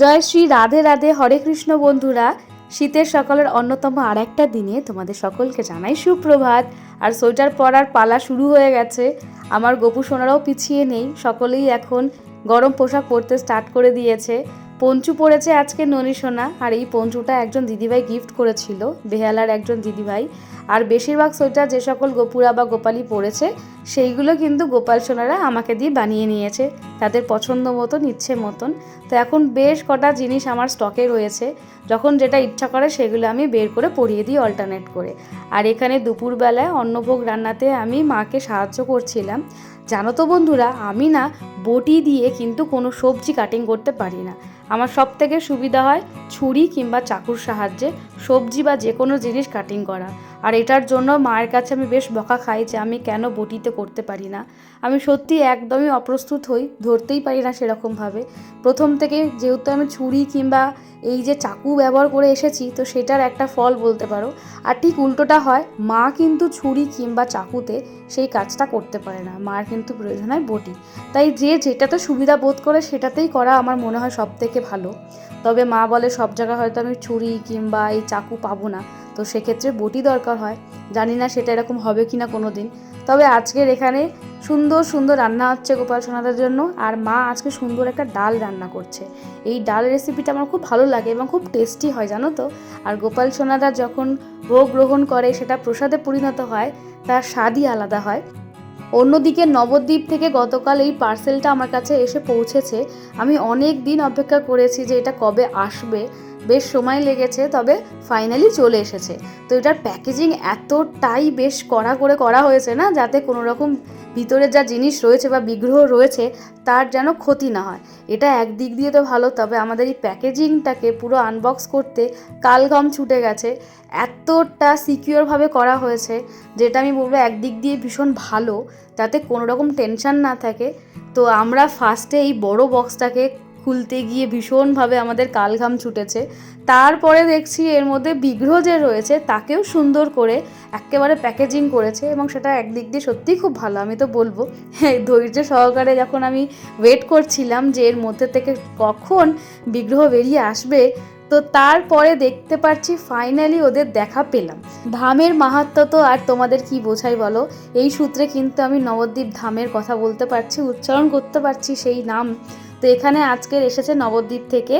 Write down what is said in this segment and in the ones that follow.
জয় শ্রী রাধে রাধে, হরে কৃষ্ণ বন্ধুরা। শীতের সকালের অন্যতম আর একটা দিনে তোমাদের সকলকে জানাই সুপ্রভাত। আর সোয়েটার পরার পালা শুরু হয়ে গেছে। আমার গোপু সোনারাও পিছিয়ে নেই, সকলেই এখন গরম পোশাক পরতে স্টার্ট করে দিয়েছে। পঞ্চু পরেছে আজকে ননী সোনা, আর এই পঞ্চুটা একজন দিদিভাই গিফট করেছিল, বেহালার একজন দিদিভাই। আর বেশিরভাগ সোয়েটার যে সকল গোপুরা বা গোপালি পরেছে সেইগুলো কিন্তু গোপাল সোনারা আমাকে দিয়ে বানিয়ে নিয়েছে। তাদের পছন্দ মতন, ইচ্ছে মতন। তো এখন বেশ কটা জিনিস আমার স্টকে রয়েছে। যখন যেটা ইচ্ছা করে সেগুলো আমি বের করে পরিয়ে দিই অল্টারনেট করে। আর এখানে দুপুরবেলায় অন্নভোগ রান্নাতে আমি মাকে সাহায্য করছিলাম। জানো তো বন্ধুরা, আমি না বটি দিয়ে কিন্তু কোনো সবজি কাটিং করতে পারি না। আমার সব থেকে সুবিধা হয় ছুরি কিংবা চাকুর সাহায্যে সবজি বা যে কোনো জিনিস কাটিং করা। আর এটার জন্য মায়ের কাছে আমি বেশ বকা খাই যে আমি কেন বটিতে করতে পারি না। আমি সত্যি একদমই অপ্রস্তুত হই, ধরতেই পারি না সেরকমভাবে। প্রথম থেকে যেহেতু আমি ছুরি কিংবা এই যে চাকু ব্যবহার করে এসেছি, তো সেটার একটা ফল বলতে পারো। আর ঠিক উল্টোটা হয়, মা কিন্তু ছুরি কিংবা চাকুতে সেই কাজটা করতে পারে না। মার কিন্তু প্রয়োজন হয় বটি। তাই যে যেটাতে সুবিধা বোধ করে সেটাতেই করা আমার মনে হয় সব থেকে ভালো। তবে মা বলে সব জায়গায় হয়তো আমি ছুরি কিংবা এই চাকু পাবো না। তো সেক্ষেত্রে বটি দরকার হয়। জানি না সেটা এরকম হবে কি না কোনো দিন তবে আজকের এখানে সুন্দর সুন্দর রান্না হচ্ছে গোপাল সোনাদের জন্য। আর মা আজকে সুন্দর একটা ডাল রান্না করছে। এই ডাল রেসিপিটা আমার খুব ভালো লাগে এবং খুব টেস্টি হয়, জানো তো? আর গোপাল সোনারা যখন ভোগ গ্রহণ করে সেটা প্রসাদে পরিণত হয়, তার স্বাদই আলাদা হয়। অন্যদিকে নবদ্বীপ থেকে গতকাল এই পার্সেলটা আমার কাছে এসে পৌঁছেছে। আমি অনেক দিন অপেক্ষা করেছি যে এটা কবে আসবে। বেশ সময় লেগেছে, তবে ফাইনালি চলে এসেছে। তো এটার প্যাকেজিং এতটাই বেশ কড়া করে করা হয়েছে না, যাতে কোনো রকম ভিতরে যা জিনিস রয়েছে বা বিগ্রহ রয়েছে, তার যেন ক্ষতি না হয়। এটা একদিক দিয়ে তো ভালো, তবে আমাদের এই প্যাকেজিংটাকে পুরো আনবক্স করতে কালগম ছুটে গেছে। এতটা সিকিওরভাবে করা হয়েছে, যেটা আমি বলব একদিক দিয়ে ভীষণ ভালো, তাতে কোনো রকম টেনশন না থাকে। তো আমরা ফার্স্টে এই বড় বক্সটাকে খুলতে গিয়ে ভীষণভাবে আমাদের কালঘাম ছুটেছে। তারপরে দেখছি এর মধ্যে বিগ্রহ যে রয়েছে, তাকেও সুন্দর করে একেবারে প্যাকেজিং করেছে এবং সেটা একদিক দিয়ে সত্যিই খুব ভালো, আমি তো বলব। ধৈর্য সহকারে যখন আমি ওয়েট করছিলাম যে এর মধ্যে থেকে কখন বিগ্রহ বেরিয়ে আসবে তো তারপরে দেখতে পাচ্ছি ফাইনালি ওদের দেখা পেলাম। ধামের মাহাত্ম তো আর তোমাদের কি বোঝাই বলো? এই সূত্রে কিন্তু আমি নবদ্বীপ ধামের কথা বলতে পারছি, উচ্চারণ করতে পারছি সেই নাম। তো এখানে আজকের এসেছে নবদ্বীপ থেকে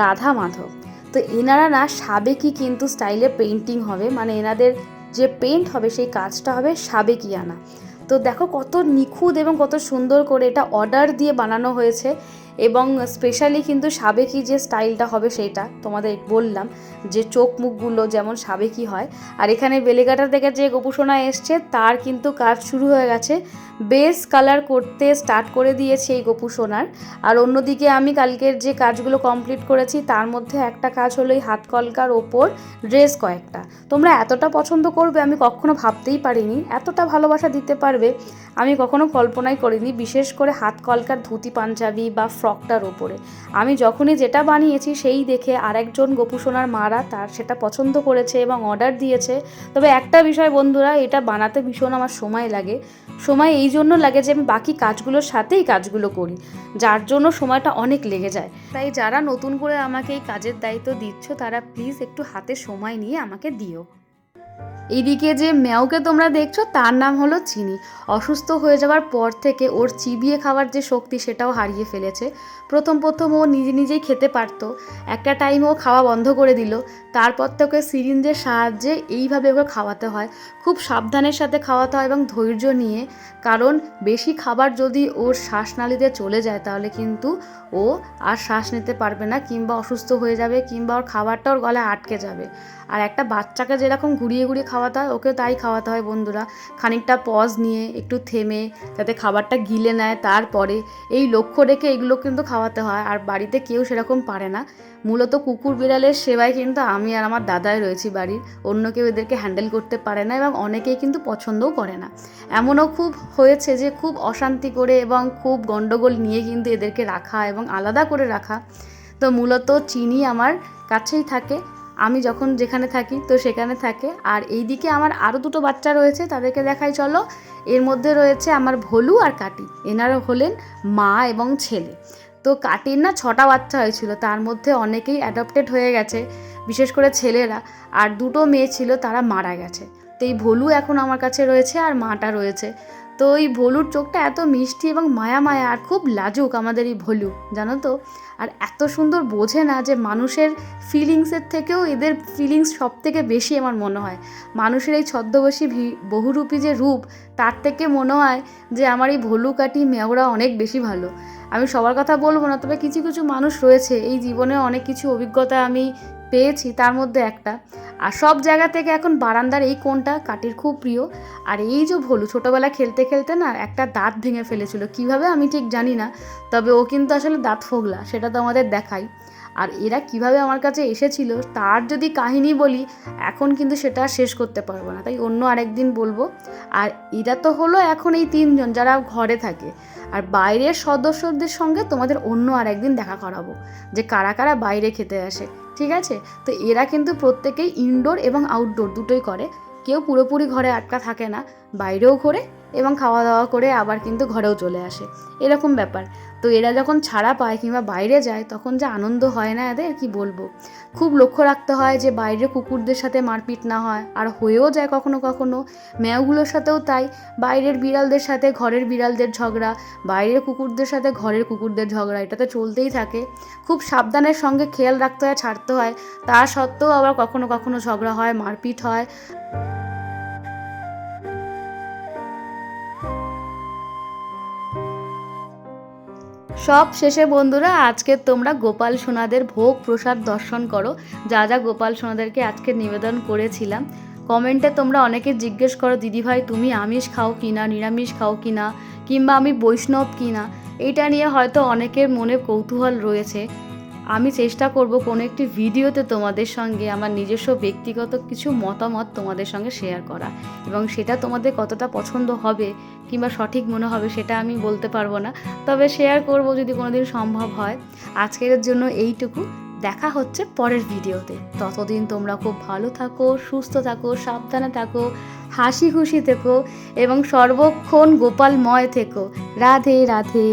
রাধা মাধব। তো এনারা না সাবেকি কিন্তু স্টাইলে পেন্টিং হবে মানে এনাদের যে পেন্ট হবে সেই কাজটা হবে সাবেকিয়ানা তো দেখো কত নিখুঁত এবং কত সুন্দর করে এটা অর্ডার দিয়ে বানানো হয়েছে। এবং স্পেশালি কিন্তু সাবেকি যে স্টাইলটা হবে সেইটা তোমাদের বললাম, যে চোখ মুখগুলো যেমন সাবেকি হয়। আর এখানে বেলেঘাটা থেকে যে গোপুসোনা এসছে, তার কিন্তু কাজ শুরু হয়ে গেছে। বেস কালার করতে স্টার্ট করে দিয়েছে এই গোপুসোনার। আর অন্যদিকে আমি কালকের যে কাজগুলো কমপ্লিট করেছি, তার মধ্যে একটা কাজ হলো এই হাত কলকার ওপর ড্রেস কয়েকটা। তোমরা এতটা পছন্দ করবে আমি কখনো ভাবতেই পারিনি। এতটা ভালোবাসা দিতে পারবে আমি কখনো কল্পনাই করিনি। বিশেষ করে হাত কলকার ধুতি পাঞ্জাবি বা ফ্রকটার ওপরে আমি যখনই যেটা বানিয়েছি সেই দেখে আরেকজন গোপুসোনার মারা তার সেটা পছন্দ করেছে এবং অর্ডার দিয়েছে। তবে একটা বিষয় বন্ধুরা, এটা বানাতে ভীষণ আমার সময় লাগে। সময় এই জন্য লাগে যে আমি বাকি কাজগুলোর সাথেই কাজগুলো করি, যার জন্য সময়টা অনেক লেগে যায়। তাই যারা নতুন করে আমাকে এই কাজের দায়িত্ব দিচ্ছ, তারা প্লিজ একটু হাতে সময় নিয়ে আমাকে দিও। এদিকে যে ম্যাওকে তোমরা দেখছ, তার নাম হলো চিনি। অসুস্থ হয়ে যাওয়ার পর থেকে ওর চিবিয়ে খাওয়ার যে শক্তি, সেটাও হারিয়ে ফেলেছে। প্রথম প্রথম ও নিজে নিজেই খেতে পারতো। একটা টাইম ও খাওয়া বন্ধ করে দিল। তারপর থেকে সিরিঞ্জের সাহায্যে এইভাবে ওকে খাওয়াতে হয়। খুব সাবধানের সাথে খাওয়াতে হয় এবং ধৈর্য নিয়ে। কারণ, বেশি খাবার যদি ওর শ্বাসনালীতে চলে যায়, তাহলে কিন্তু ও আর শ্বাস নিতে পারবে না, কিংবা অসুস্থ হয়ে যাবে, কিংবা ওর খাবারটা ওর গলায় আটকে যাবে। আর একটা বাচ্চাকে যেরকম ঘুরিয়ে ঘুরিয়ে খাওয়াতে হয়, ওকেও তাই খাওয়াতে হয় বন্ধুরা। খানিকটা পজ নিয়ে, একটু থেমে, যাতে খাবারটা গিলে নেয়, তারপরে এই লক্ষ্য রেখে এগুলো কিন্তু খাওয়াতে হয়। আর বাড়িতে কেউ সেরকম পারে না। মূলত কুকুর বিড়ালের সেবায় কিন্তু আমি আর আমার দাদাই রয়েছি বাড়ির। অন্য কেউ এদেরকে হ্যান্ডেল করতে পারে না এবং অনেকেই কিন্তু পছন্দও করে না। এমনও খুব হয়েছে যে, খুব অশান্তি করে এবং খুব গণ্ডগোল নিয়ে কিন্তু এদেরকে রাখা এবং আলাদা করে রাখা। তো মূলত চিনি আমার কাছেই থাকে। আমি যখন যেখানে থাকি, তো সেখানে থাকে। আর এইদিকে আমার আরও দুটো বাচ্চা রয়েছে, তাদেরকে দেখাই চলো। এর মধ্যে রয়েছে আমার ভলু আর কাটি। এনারা হলেন মা এবং ছেলে। তো কাটির না ছটা বাচ্চা হয়েছিল, তার মধ্যে অনেকেই অ্যাডপ্টেড হয়ে গেছে, বিশেষ করে ছেলেরা। আর দুটো মেয়ে ছিল, তারা মারা গেছে। তো এই ভলু এখন আমার কাছে রয়েছে আর মাটা রয়েছে। তো এই ভলুর চোখটা এত মিষ্টি এবং মায়া মায়া আর খুব লাজুক আমাদের এই ভলু, জানো তো? আর এত সুন্দর বোঝে না যে মানুষের ফিলিংসের থেকেও এদের ফিলিংস সব থেকে বেশি আমার মনে হয়। মানুষের এই ছদ্মবেশী বহুরূপী যে রূপ, তার থেকে মনে হয় যে আমার এই ভলু কাটি মেয়রা অনেক বেশি ভালো। আমি সবার কথা বলব না, তবে কিছু কিছু মানুষ রয়েছে, এই জীবনে অনেক কিছু অভিজ্ঞতা আমি পেয়েছি তার মধ্যে একটা। আর সব জায়গা থেকে এখন বারান্দার এই কোনটা কাটির খুব প্রিয়। আর এই যে ভলু ছোটোবেলা খেলতে খেলতে না একটা দাঁত ভেঙে ফেলেছিল। কীভাবে আমি ঠিক জানি না, তবে ও কিন্তু আসলে দাঁত ফোগলা, সেটা তো আমাদের দেখাই আর এরা কীভাবে আমার কাছে এসেছিল তার যদি কাহিনী বলি, এখন কিন্তু সেটা শেষ করতে পারব না। তাই অন্য আরেকদিন বলব। আর এরা তো হলো এখন এই তিনজন যারা ঘরে থাকে। আর বাইরের সদস্যদের সঙ্গে তোমাদের অন্য আরেকদিন দেখা করাবো, যে কারা কারা বাইরে খেতে আসে। ঠিক আছে? তো এরা কিন্তু প্রত্যেকেই ইনডোর এবং আউটডোর দুটোই করে। কেউ পুরোপুরি ঘরে আটকা থাকে না, বাইরেও ঘোরে এবং খাওয়া দাওয়া করে আবার কিন্তু ঘরেও চলে আসে। এরকম ব্যাপার। তো এরা যখন ছাড়া পায় কিংবা বাইরে যায়, তখন যে আনন্দ হয় না এদের? কি বলব? খুব লক্ষ্য রাখতে হয় যে বাইরে কুকুরদের সাথে মারপিট না হয়। আর হয়েও যায় কখনো কখনো। ম্যাওগুলোর সাথেও তাই। বাইরের বিড়ালদের সাথে ঘরের বিড়ালদের ঝগড়া, বাইরের কুকুরদের সাথে ঘরের কুকুরদের ঝগড়া, এটা তো চলতেই থাকে। খুব সাবধানের সঙ্গে খেয়াল রাখতে হয়, ছাড়তে হয়। তা সত্ত্বেও আবার কখনো কখনো ঝগড়া হয়, মারপিট হয়। সব শেষে বন্ধুরা, আজকে তোমরা গোপাল সোনাদের ভোগ প্রসাদ দর্শন করো। যা যা গোপাল সোনাদেরকে আজকে নিবেদন করেছিলাম। কমেন্টে তোমরা অনেকে জিজ্ঞেস করো, দিদিভাই, তুমি আমিষ খাও কি না নিরামিষ খাও কি না কিংবা আমি বৈষ্ণব কি না এটা নিয়ে হয়তো অনেকের মনে কৌতূহল রয়েছে। আমি চেষ্টা করব কোনো একটি ভিডিওতে তোমাদের সঙ্গে আমার নিজস্ব ব্যক্তিগত কিছু মতামত তোমাদের সঙ্গে শেয়ার করা এবং সেটা তোমাদের কতটা পছন্দ হবে কিংবা সঠিক মনে হবে সেটা আমি বলতে পারব না। তবে শেয়ার করব যদি কোনোদিন সম্ভব হয়। আজকের জন্য এইটুকু। দেখা হচ্ছে পরের ভিডিওতে। ততদিন তোমরা খুব ভালো থাকো, সুস্থ থাকো, সাবধানে থাকো, হাসি খুশি থেকো এবং সর্বক্ষণ গোপালময় থেকো। রাধে রাধে।